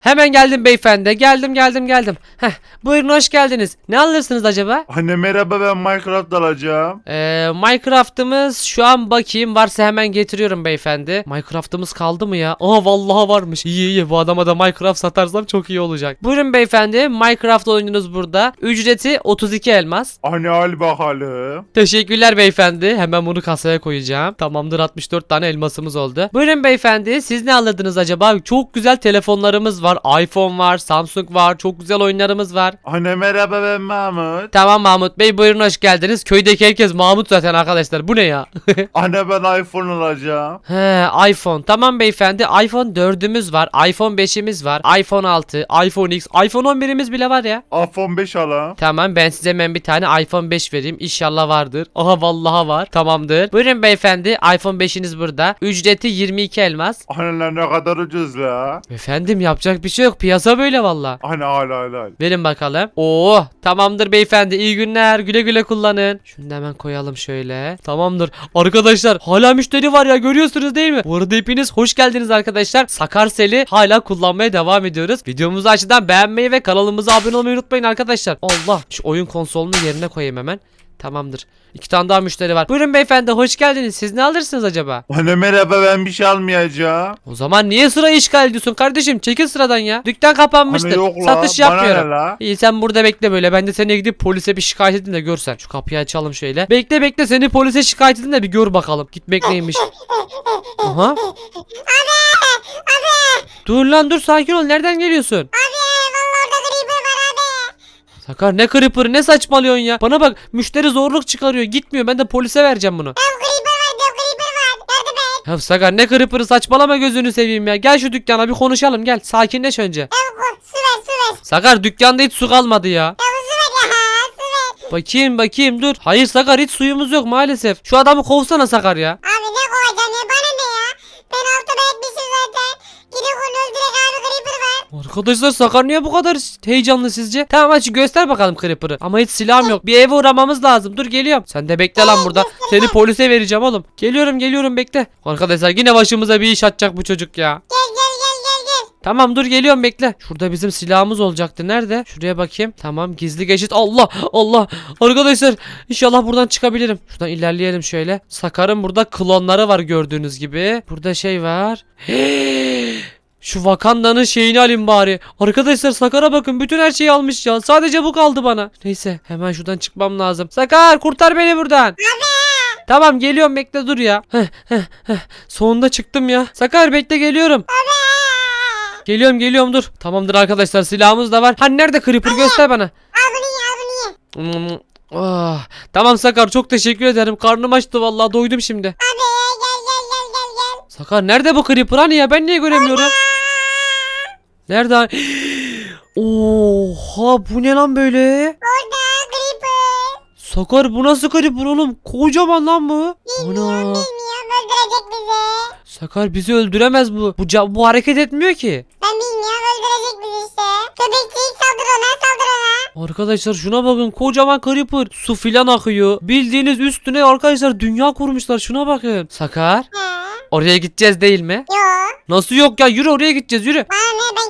Hemen geldim beyefendi. Geldim geldim geldim. Heh, buyurun hoş geldiniz. Ne alırsınız acaba? Anne merhaba ben Minecraft alacağım. Ee, Minecraft'ımız şu an bakayım varsa hemen getiriyorum beyefendi. Minecraft'ımız kaldı mı ya? Aa vallahi varmış. İyi iyi bu adama da Minecraft satarsam çok iyi olacak. Buyurun beyefendi Minecraft oyununuz burada. Ücreti 32 elmas. Anne al bakalım. Teşekkürler beyefendi. Hemen bunu kasaya koyacağım. Tamamdır 64 tane elmasımız oldu. Buyurun beyefendi siz ne alırdınız acaba? Çok güzel telefonlarımız var. iPhone var, Samsung var. Çok güzel oyunlarımız var. Anne merhaba ben Mahmut. Tamam Mahmut Bey buyurun hoş geldiniz. Köydeki herkes Mahmut zaten arkadaşlar. Bu ne ya? Anne ben iPhone alacağım. He iPhone. Tamam beyefendi. iPhone 4'ümüz var. iPhone 5'imiz var. iPhone 6, iPhone X, iPhone 11'imiz bile var ya. iPhone 5 alam. Tamam ben size hemen bir tane iPhone 5 vereyim. İnşallah vardır. Aha vallahi var. Tamamdır. Buyurun beyefendi. iPhone 5'iniz burada. Ücreti 22 elmas. Anneler ne kadar ucuz la. Efendim yapacak bir şey yok. Piyasa böyle valla. Anne al al al. Verin bakalım. Oo tamamdır beyefendi. İyi günler. Güle güle kullanın. Şunu da hemen koyalım şöyle. Tamamdır. Arkadaşlar hala müşteri var ya görüyorsunuz değil mi? Bu arada hepiniz hoş geldiniz arkadaşlar. Sakar Sel'i hala kullanmaya devam ediyoruz. Videomuzu açıdan beğenmeyi ve kanalımıza abone olmayı unutmayın arkadaşlar. Allah şu oyun konsolunu yerine koyayım hemen. Tamamdır. İki tane daha müşteri var. Buyurun beyefendi hoş geldiniz. Siz ne alırsınız acaba? Anne merhaba ben bir şey almayacağım. O zaman niye sırayı işgal ediyorsun kardeşim? Çekil sıradan ya. Dükkan kapanmıştır. Anne yok la. Satış Bana yapmıyorum. ne la? İyi sen burada bekle böyle. Ben de seni gidip polise bir şikayet edeyim de görsen. Şu kapıyı açalım şöyle. Bekle bekle seni polise şikayet edeyim de bir gör bakalım. Gitmek neymiş. Aha. Dur lan dur sakin ol. Nereden geliyorsun? Vallahi Sakar ne creeper'ı ne saçmalıyorsun ya. Bana bak müşteri zorluk çıkarıyor. Gitmiyor. Ben de polise vereceğim bunu. Dev creeper var dev creeper var. Et. Ya Sakar ne creeper'ı saçmalama gözünü seveyim ya. Gel şu dükkana bir konuşalım gel. Sakinleş önce. Ko- su ver su ver. Sakar dükkanda hiç su kalmadı ya. Dev su ver ya. Su ver. Bakayım bakayım dur. Hayır Sakar hiç suyumuz yok maalesef. Şu adamı kovsana Sakar ya. Arkadaşlar Sakar niye bu kadar heyecanlı sizce? Tamam aç göster bakalım Creeper'ı. Ama hiç silahım yok. Bir eve uğramamız lazım. Dur geliyorum. Sen de bekle lan burada. Seni polise vereceğim oğlum. Geliyorum geliyorum bekle. Arkadaşlar yine başımıza bir iş atacak bu çocuk ya. Gel gel gel gel gel. Tamam dur geliyorum bekle. Şurada bizim silahımız olacaktı. Nerede? Şuraya bakayım. Tamam gizli geçit. Allah Allah. Arkadaşlar inşallah buradan çıkabilirim. Şuradan ilerleyelim şöyle. Sakar'ın burada klonları var gördüğünüz gibi. Burada şey var. Şu Wakanda'nın şeyini alayım bari. Arkadaşlar Sakar'a bakın bütün her şeyi almış ya. Sadece bu kaldı bana. Neyse hemen şuradan çıkmam lazım. Sakar kurtar beni buradan. Tamam geliyorum bekle dur ya. Heh, heh, heh. Sonunda çıktım ya. Sakar bekle geliyorum. Geliyorum geliyorum dur. Tamamdır arkadaşlar silahımız da var. Hani nerede Creeper göster bana. Hmm, ah. Tamam Sakar çok teşekkür ederim. Karnım açtı vallahi doydum şimdi. Abi gel gel gel gel gel. Sakar nerede bu Creeper hani ya ben niye göremiyorum? Nerede? Oha bu ne lan böyle? Orada creeper. Sakar bu nasıl Creeper oğlum? Kocaman lan bu. Ana. Bilmiyorum öldürecek bizi. Sakar bizi öldüremez bu. Bu, ca- bu hareket etmiyor ki. Ben bilmiyorum öldürecek bizi işte. Köpekçik saldır ona saldır ona. Arkadaşlar şuna bakın kocaman creeper su filan akıyor. Bildiğiniz üstüne arkadaşlar dünya kurmuşlar şuna bakın. Sakar He. oraya gideceğiz değil mi? Yo. Nasıl yok ya yürü oraya gideceğiz yürü. Bana ne ben.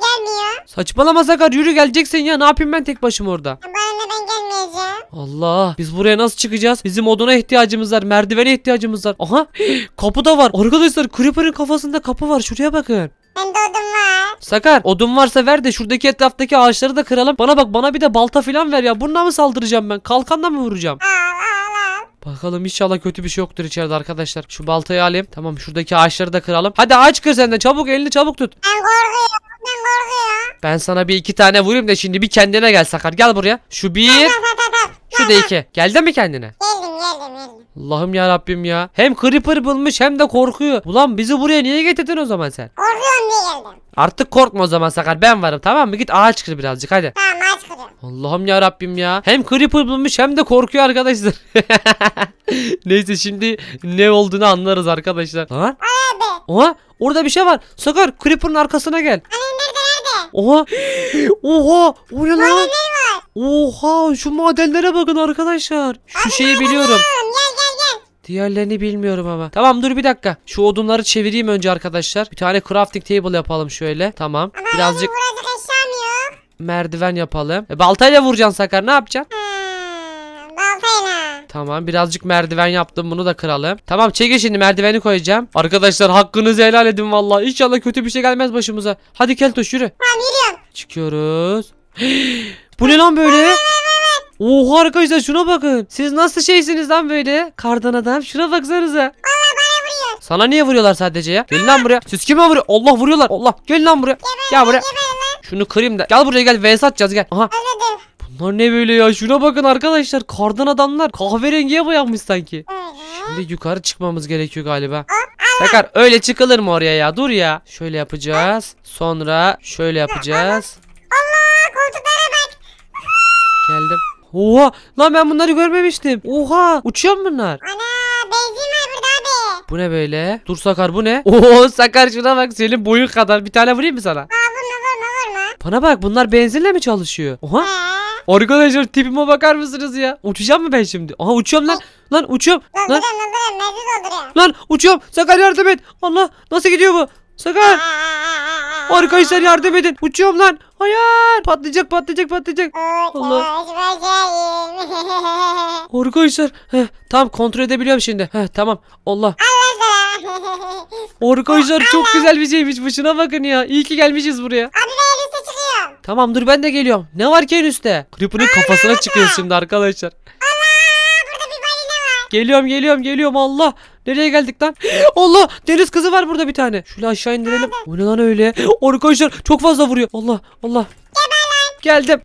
Saçmalama Sakar yürü geleceksin ya ne yapayım ben tek başıma orada. Bana ne ben gelmeyeceğim. Allah biz buraya nasıl çıkacağız? Bizim oduna ihtiyacımız var merdivene ihtiyacımız var. Aha kapı da var. Arkadaşlar creeper'ın kafasında kapı var şuraya bakın. Bende odun var. Sakar odun varsa ver de şuradaki etraftaki ağaçları da kıralım. Bana bak bana bir de balta filan ver ya. Bununla mı saldıracağım ben? Kalkanla mı vuracağım? Al. Bakalım inşallah kötü bir şey yoktur içeride arkadaşlar. Şu baltayı alayım. Tamam şuradaki ağaçları da kıralım. Hadi ağaç kır sen de çabuk elini çabuk tut. Ben korkuyorum. Ben korkuyorum. Ben sana bir iki tane vurayım da şimdi bir kendine gel Sakar. Gel buraya. Şu bir. Şu da iki. Geldin mi kendine? Geldim geldim geldim. Allah'ım ya Rabbim ya. Hem creeper bulmuş hem de korkuyor. Ulan bizi buraya niye getirdin o zaman sen? Korkuyorum diye geldim. Artık korkma o zaman Sakar. Ben varım tamam mı? Git ağaç kır birazcık hadi. Tamam aç kırıyorum. Allah'ım ya Rabbim ya. Hem creeper bulmuş hem de korkuyor arkadaşlar. Neyse şimdi ne olduğunu anlarız arkadaşlar. Abi. Oha orada bir şey var. Sakar creeper'ın arkasına gel. Nerede nerede? Oha. Oha. O ne lan? Ne var? Oha şu madenlere bakın arkadaşlar. Şu şeyi biliyorum. Gel gel gel. Diğerlerini bilmiyorum ama. Tamam dur bir dakika. Şu odunları çevireyim önce arkadaşlar. Bir tane crafting table yapalım şöyle. Tamam. Ama Birazcık yok. Merdiven yapalım. E, baltayla vuracaksın Sakar ne yapacaksın? Hmm, baltayla. Tamam birazcık merdiven yaptım bunu da kıralım. Tamam çekil şimdi merdiveni koyacağım. Arkadaşlar hakkınızı helal edin vallahi. İnşallah kötü bir şey gelmez başımıza. Hadi Keltoş yürü. Tamam yürüyorum. Çıkıyoruz. Bu ne lan böyle? Oha arkadaşlar şuna bakın. Siz nasıl şeysiniz lan böyle? Kardan adam şuna baksanıza. Sana niye vuruyorlar sadece ya? Gelin lan buraya. Siz kime vuruyor? Allah vuruyorlar. Allah. Gelin lan buraya. Gel buraya. Şunu kırayım da. Gel buraya gel. Vs atacağız gel. Aha. Anladım. Bunlar ne böyle ya? Şuna bakın arkadaşlar. Kardan adamlar kahverengiye boyanmış sanki. Şimdi yukarı çıkmamız gerekiyor galiba. Sakar öyle çıkılır mı oraya ya? Dur ya. Şöyle yapacağız. Sonra şöyle yapacağız. Allah koltuklara bak. Geldim. Oha lan ben bunları görmemiştim. Oha uçuyor mu bunlar? Ana benzin var burada abi. Bu ne böyle? Dur Sakar bu ne? Oo Sakar şuna bak senin boyun kadar. Bir tane vurayım mı sana? Aa vurma vurma vurma. Bana bak bunlar benzinle mi çalışıyor? Oha. Arkadaşlar tipime bakar mısınız ya? Uçacağım mı ben şimdi? Aha uçuyorum lan. Lan uçuyorum. Lan, dolduruyorum dolduruyorum mezun dolduruyorum. lan uçuyorum. Sakar yardım et. Allah nasıl gidiyor bu? Sakar. Arkadaşlar yardım edin. Uçuyorum lan. Hayır. Patlayacak patlayacak patlayacak. Allah. Arkadaşlar. Heh, tamam kontrol edebiliyorum şimdi. Heh, tamam. Allah. Arkadaşlar çok güzel bir şeymiş bu. Şuna bakın ya. İyi ki gelmişiz buraya. Abi. Tamam dur ben de geliyorum. Ne var ki en üstte? Creeper'ın kafasına çıkıyoruz şimdi arkadaşlar. Burada bir balina var. Geliyorum geliyorum geliyorum Allah. Nereye geldik lan? Allah deniz kızı var burada bir tane. Şöyle aşağı indirelim. O ne lan öyle? Arkadaşlar çok fazla vuruyor. Allah Allah. Geldim.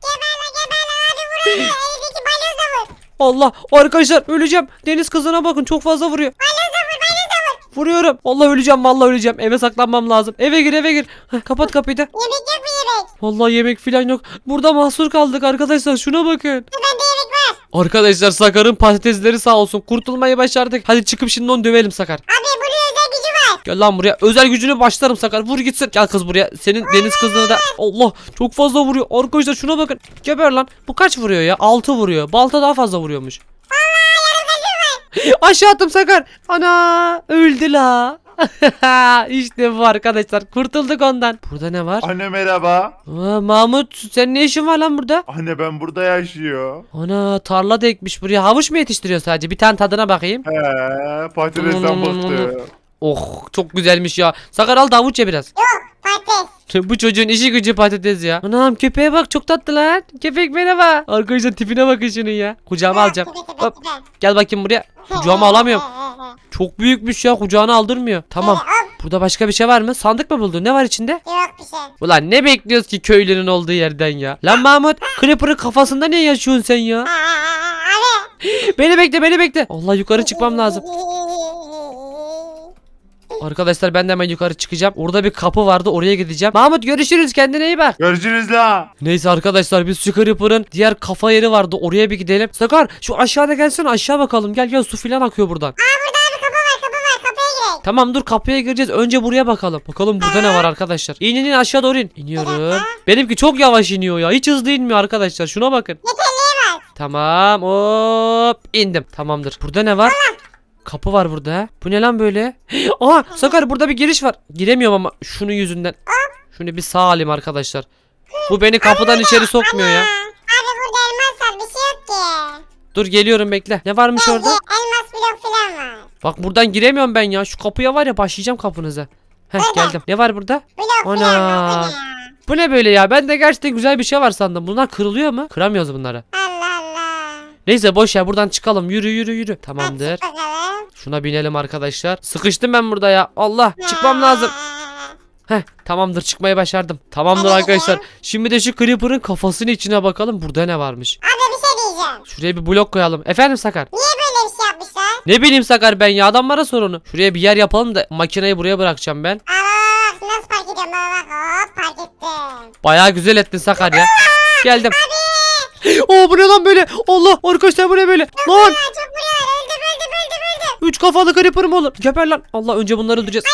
Allah arkadaşlar öleceğim. Deniz kızına bakın çok fazla vuruyor. Balyoz da vur balyoz da vur. Vuruyorum. Allah öleceğim vallahi öleceğim. Eve saklanmam lazım. Eve gir eve gir. Heh, kapat kapıyı da. Yemek yok mu yemek? Vallahi yemek falan yok. Burada mahsur kaldık arkadaşlar. Şuna bakın. Bende yemek var. Arkadaşlar Sakar'ın patatesleri sağ olsun. Kurtulmayı başardık. Hadi çıkıp şimdi onu dövelim Sakar. Abi bunun özel gücü var. Gel lan buraya. Özel gücünü başlarım Sakar. Vur gitsin. Gel kız buraya. Senin deniz kızına da. Allah çok fazla vuruyor. Arkadaşlar şuna bakın. Geber lan. Bu kaç vuruyor ya? 6 vuruyor. Balta daha fazla vuruyormuş. Aşağı attım Sakar. Ana öldü la. işte bu arkadaşlar. Kurtulduk ondan. Burada ne var? Anne merhaba. Aa, Mahmut sen ne işin var lan burada? Anne ben burada yaşıyor. Ana tarla da ekmiş buraya. Havuç mu yetiştiriyor sadece? Bir tane tadına bakayım. He patatesten bıktı. Oh çok güzelmiş ya. Sakar al da havuç ye biraz. Yok patates. Bu çocuğun işi gücü patates ya. Anam köpeğe bak çok tatlı lan. Köpek merhaba. Arkadaşlar tipine bakın şunun ya. Kucağıma alacağım. Hop, gel bakayım buraya. Kucağıma alamıyorum. Çok büyükmüş ya kucağına aldırmıyor. Tamam. Burada başka bir şey var mı? Sandık mı buldun? Ne var içinde? Yok bir şey. Ulan ne bekliyoruz ki köylünün olduğu yerden ya? Lan Mahmut Creeper'ın kafasında ne yaşıyorsun sen ya? Beni bekle beni bekle. Allah yukarı çıkmam lazım. Arkadaşlar ben de hemen yukarı çıkacağım. Orada bir kapı vardı oraya gideceğim. Mahmut görüşürüz kendine iyi bak. Görüşürüz la. Neyse arkadaşlar biz şu Creeper'ın diğer kafa yeri vardı oraya bir gidelim. Sakar şu aşağıda gelsene aşağı bakalım. Gel gel su filan akıyor buradan. Aa burada abi kapı var kapı var kapıya girelim. Tamam dur kapıya gireceğiz. Önce buraya bakalım. Bakalım burada ne var arkadaşlar. İn in in aşağı doğru in. İniyorum. Benimki çok yavaş iniyor ya. Hiç hızlı inmiyor arkadaşlar. Şuna bakın. Yeterliğe bak. Tamam hop indim. Tamamdır. Burada ne var? Kapı var burada. Bu ne lan böyle? Aa Sakar burada bir giriş var. Giremiyorum ama şunun yüzünden. Şunu bir sağ alayım arkadaşlar. Bu beni kapıdan içeri sokmuyor ya. Abi burada elmas var bir şey yok ki. Dur geliyorum bekle. Ne varmış Bence orada? elmas blok falan var. Bak buradan giremiyorum ben ya. Şu kapıya var ya başlayacağım kapınıza. Heh geldim. Ne var burada? Blok Ana. falan var bu ne ya? Bu ne böyle ya? Ben de gerçekten güzel bir şey var sandım. Bunlar kırılıyor mu? Kıramıyoruz bunları. Allah. Neyse boş ya buradan çıkalım. Yürü yürü yürü. Tamamdır. Şuna binelim arkadaşlar. Sıkıştım ben burada ya. Allah çıkmam lazım. Heh tamamdır çıkmayı başardım. Tamamdır arkadaşlar. Şimdi de şu Creeper'ın kafasının içine bakalım. Burada ne varmış? Abi bir şey diyeceğim. Şuraya bir blok koyalım. Efendim Sakar. Niye böyle bir şey yapmışlar? Ne bileyim Sakar ben ya adamlara sor onu. Şuraya bir yer yapalım da makineyi buraya bırakacağım ben. Aa nasıl park ediyorum bak hop park ettim. Bayağı güzel ettin Sakar ya. Geldim. Oo bu ne lan böyle? Allah arkadaşlar bu ne böyle? Lan çok vuruyor öldüm öldüm öldüm öldüm. üç kafalı creeper mı olur? Geber lan. Allah önce bunları öldüreceğiz.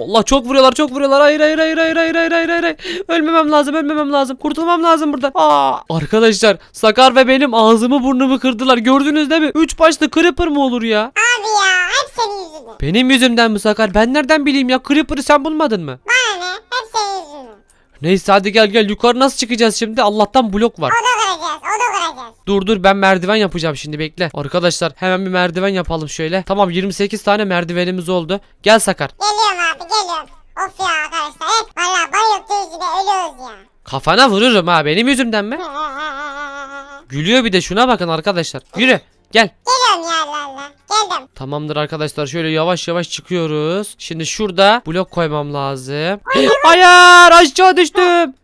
Allah çok vuruyorlar çok vuruyorlar. Hayır hayır hayır hayır hayır hayır hayır hayır. Ölmemem lazım ölmemem lazım. Kurtulmam lazım buradan. Aa! Arkadaşlar Sakar ve benim ağzımı burnumu kırdılar. Gördünüz değil mi? Üç başlı creeper mı olur ya? Abi ya hep senin yüzünden. Benim yüzümden mi Sakar? Ben nereden bileyim ya? Creeper'ı sen bulmadın mı? Bana ne? Hep senin yüzünden. Neyse hadi gel gel yukarı nasıl çıkacağız şimdi? Allah'tan blok var. O da kıracağız. O da kıracağız. Dur dur ben merdiven yapacağım şimdi bekle. Arkadaşlar hemen bir merdiven yapalım şöyle. Tamam 28 tane merdivenimiz oldu. Gel Sakar. Geliyorum abi geliyorum. Of ya arkadaşlar. Hep valla bayıldığı yüzüne ölüyoruz ya. Kafana vururum ha benim yüzümden mi? Gülüyor bir de şuna bakın arkadaşlar. Yürü gel. Geliyorum ya Allah Allah. Geldim. Tamamdır arkadaşlar şöyle yavaş yavaş çıkıyoruz. Şimdi şurada blok koymam lazım. Hayır aşağı düştüm.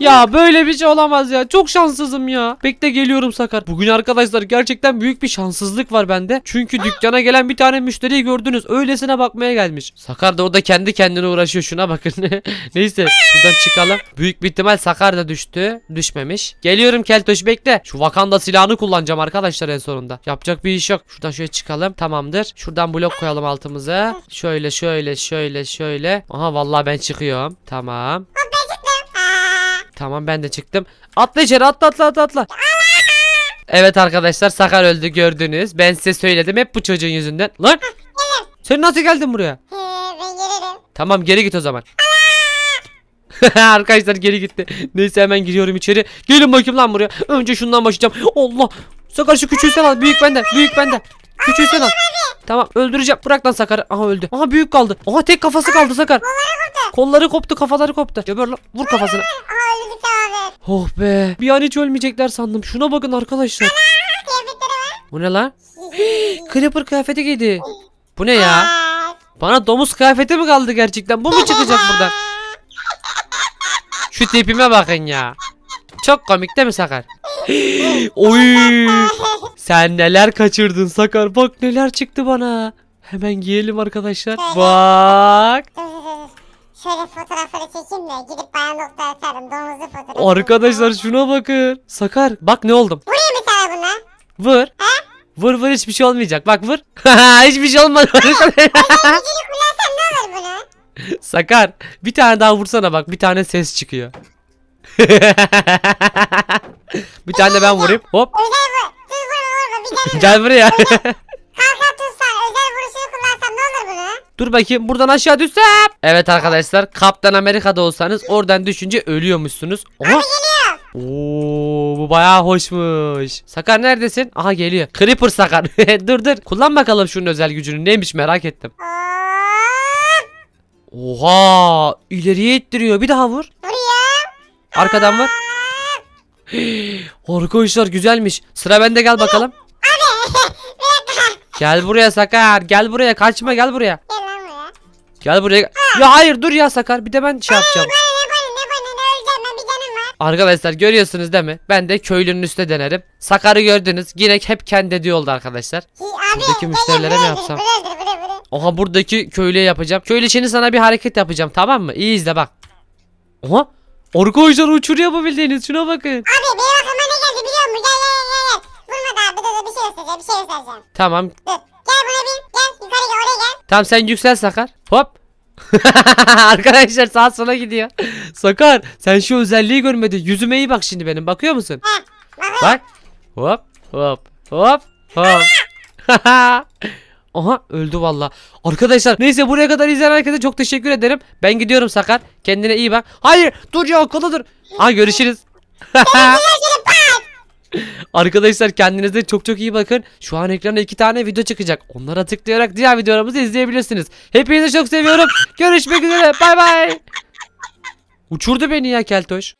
Ya böyle bir şey olamaz ya. Çok şanssızım ya. Bekle geliyorum Sakar. Bugün arkadaşlar gerçekten büyük bir şanssızlık var bende. Çünkü dükkana gelen bir tane müşteriyi gördünüz. Öylesine bakmaya gelmiş. Sakar da orada kendi kendine uğraşıyor. Şuna bakın. Neyse şuradan çıkalım. Büyük bir ihtimal Sakar da düştü. Düşmemiş. Geliyorum Keltoş bekle. Şu Vakanda silahını kullanacağım arkadaşlar en sonunda. Yapacak bir iş yok. Şuradan şöyle çıkalım. Tamamdır. Şuradan blok koyalım altımıza. Şöyle şöyle şöyle şöyle. Aha vallahi ben çıkıyorum. Tamam. Tamam ben de çıktım. Atla içeri atla atla atla atla. Evet arkadaşlar Sakar öldü gördünüz. Ben size söyledim hep bu çocuğun yüzünden. Lan sen nasıl geldin buraya? he, ben gelirim. Tamam geri git o zaman. arkadaşlar geri gitti. Neyse hemen giriyorum içeri. Gelin bakayım lan buraya. Önce şundan başlayacağım. Allah. Sakar şu küçüğü sen al. Büyük bende. Büyük bende. Küçüğü sen al. Tamam öldüreceğim. Bırak lan Sakar'ı. Aha öldü. Aha büyük kaldı. Aha tek kafası kaldı Sakar. Kolları koptu kafaları koptu. Geber lan. Vur abi. Oh be. Bir an hiç ölmeyecekler sandım. Şuna bakın arkadaşlar. Bu ne lan? Creeper kıyafeti giydi. Bu ne ya? Bana domuz kıyafeti mi kaldı gerçekten? Bu mu çıkacak buradan? Şu tipime bakın ya. Çok komik değil mi Sakar? Oy! Sen neler kaçırdın Sakar? Bak neler çıktı bana. Hemen giyelim arkadaşlar. Bak. Şöyle fotoğrafları çekeyim de gidip bayan doktora atarım. Domuzlu fotoğrafı. Arkadaşlar şuna bakın. Sakar bak ne oldum. Vurayım mı sana buna? Vur. Vur vur hiçbir şey olmayacak. Bak vur. hiçbir şey olmadı. Gücünü kullansam ne olur bunu? Sakar bir tane daha vursana bak bir tane ses çıkıyor. bir tane de ben vurayım. Hop Özel vur. Dur vurma vurma bir var. gel buraya. Kalkan tutsan özel vuruşunu kullansam ne olur bunu? Dur bakayım buradan aşağı düşsem. Evet arkadaşlar Kaptan Amerika'da olsanız oradan düşünce ölüyormuşsunuz. Oha. Oo bu bayağı hoşmuş. Sakar neredesin? Aha geliyor. Creeper Sakar. dur dur. Kullan bakalım şunun özel gücünü. Neymiş merak ettim. Hop. Oha ileriye ittiriyor. Bir daha vur. Vuruyor. Arkadan vur. Arkadaşlar güzelmiş. Sıra bende gel bakalım. Gel buraya Sakar. Gel buraya. Kaçma gel buraya. Gel buraya. Ya hayır dur ya Sakar. Bir de ben şey yapacağım. Var. Arkadaşlar görüyorsunuz değil mi? Ben de köylünün üstüne denerim. Sakar'ı gördünüz. Yine hep kendi dediği oldu arkadaşlar. Buradaki müşterilere mi yapsam? Oha buradaki köylüye yapacağım. Köylü şimdi sana bir hareket yapacağım tamam mı? İyi izle bak. Oha. Arkadaşlar uçuruyor bu bildiğiniz. Şuna bakın. Abi benim aklıma ne geldi biliyor musun? Gel gel gel gel. Vurma daha bir de, de bir şey göstereceğim bir şey göstereceğim. Tamam. Dur. Gel buna bin. Gel yukarı gel oraya gel. Tamam sen yüksel Sakar. Hop. Arkadaşlar sağa sola gidiyor. Sakar sen şu özelliği görmedin. Yüzüme iyi bak şimdi benim. Bakıyor musun? Heh. Bakın. Bak. Hop hop hop hop. Aha öldü valla. Arkadaşlar neyse buraya kadar izleyen herkese çok teşekkür ederim. Ben gidiyorum Sakar. Kendine iyi bak. Hayır dur ya akıllı dur. Ha görüşürüz. Arkadaşlar kendinize çok çok iyi bakın. Şu an ekrana iki tane video çıkacak. Onlara tıklayarak diğer videolarımızı izleyebilirsiniz. Hepinizi çok seviyorum. Görüşmek üzere. Bay bay. Uçurdu beni ya Keltoş.